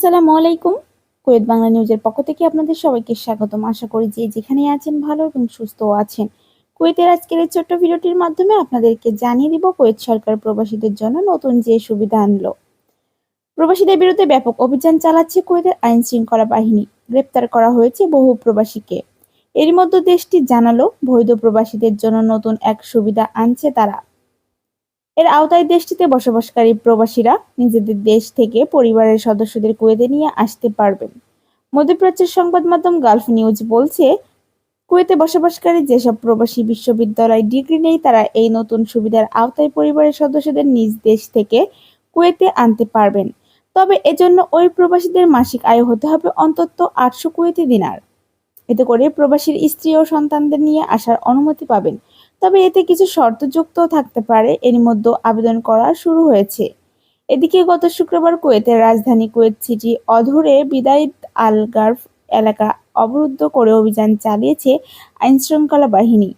আসসালামু আলাইকুম। কুয়েত বাংলা নিউজের পক্ষ থেকে আপনাদের সবাইকে স্বাগতম। আশা করি যে যেখানে আছেন ভালো এবং সুস্থ আছেন। কুয়েতের আজকের এই ছোট্ট ভিডিওটির মাধ্যমে আপনাদেরকে জানিয়ে দিব কুয়েত সরকার প্রবাসীদের জন্য নতুন যে সুবিধা আনলো। প্রবাসীদের বিরুদ্ধে ব্যাপক অভিযান চালাচ্ছে কুয়েতের আইন শৃঙ্খলা বাহিনী। গ্রেপ্তার করা হয়েছে বহু প্রবাসীকে। এর মধ্যে দেশটি জানালো বৈধ প্রবাসীদের জন্য নতুন এক সুবিধা আনছে তারা। এর আওতায় দেশটিতে বসবাসকারী প্রবাসীরা নিজেদের দেশ থেকে পরিবারের সদস্যদের কুয়েতে নিয়ে আসতে পারবেন। মধ্যপ্রাচ্যের সংবাদ মাধ্যম গালফ নিউজ বলছে, কুয়েতে বসবাসকারী যেসব প্রবাসী বিশ্ববিদ্যালয় ডিগ্রি নেই, তারা এই নতুন সুবিধার আওতায় পরিবারের সদস্যদের নিজ দেশ থেকে কুয়েতে আনতে পারবেন। তবে এজন্য ওই প্রবাসীদের মাসিক আয় হতে হবে অন্তত আটশো কুয়েতি দিনার। এতে করে প্রবাসীর স্ত্রী ও সন্তানদের নিয়ে আসার অনুমতি পাবেন। তবে এতে কিছু শর্ত যুক্ত থাকতে পারে। এর মধ্যে আবেদন করা শুরু হয়েছে। এদিকে গত শুক্রবার কুয়েতের রাজধানী কুয়েত সিটি অধরে বিদায়িত আল গার্ফ এলাকা অবরুদ্ধ করে অভিযান চালিয়েছে আইনশৃঙ্খলা বাহিনী।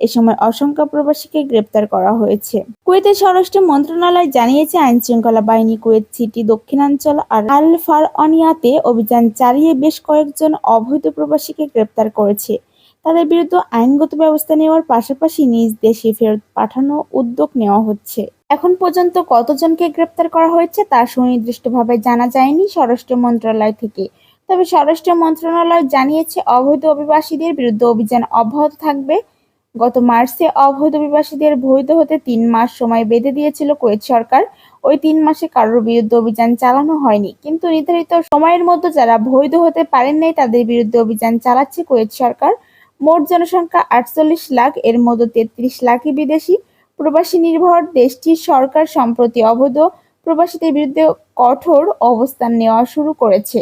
এ সময় অসংখ্য প্রবাসীকে গ্রেপ্তার করা হয়েছে। কুয়েতের স্বরাষ্ট্র মন্ত্রণালয় জানিয়েছে, আইনশৃঙ্খলা বাহিনী কুয়েত সিটি দক্ষিণাঞ্চল আর আল ফারঅনিয়াতে অভিযান চালিয়ে বেশ কয়েকজন অবৈধ প্রবাসীকে গ্রেপ্তার করেছে। তাদের বিরুদ্ধে আইনগত ব্যবস্থা নেওয়ার পাশাপাশি নিজ দেশে ফেরত পাঠানো উদ্যোগ নেওয়া হচ্ছে। এখন পর্যন্ত কতজনকে গ্রেপ্তার করা হয়েছে তা সুনির্দিষ্টভাবে জানা যায়নি স্বরাষ্ট্র মন্ত্রণালয় থেকে। তবে স্বরাষ্ট্র মন্ত্রণালয় জানিয়েছে অবৈধ অভিবাসীদের বিরুদ্ধে অভিযান অব্যাহত থাকবে। গত মার্চে অবৈধ অভিবাসীদের বৈধ হতে তিন মাস সময় বেঁধে দিয়েছিল কুয়েত সরকার। ওই তিন মাসে কারোর বিরুদ্ধে অভিযান চালানো হয়নি। কিন্তু নির্ধারিত সময়ের মধ্যে যারা বৈধ হতে পারেন নাই, তাদের বিরুদ্ধে অভিযান চালাচ্ছে কুয়েত সরকার। মোট জনসংখ্যা আটচল্লিশ লাখ, এর মধ্যে তেত্রিশ লাখই বিদেশি। প্রবাসী নির্ভর দেশটির সরকার সম্প্রতি অবৈধ প্রবাসীদের বিরুদ্ধে কঠোর অবস্থান নেওয়া শুরু করেছে।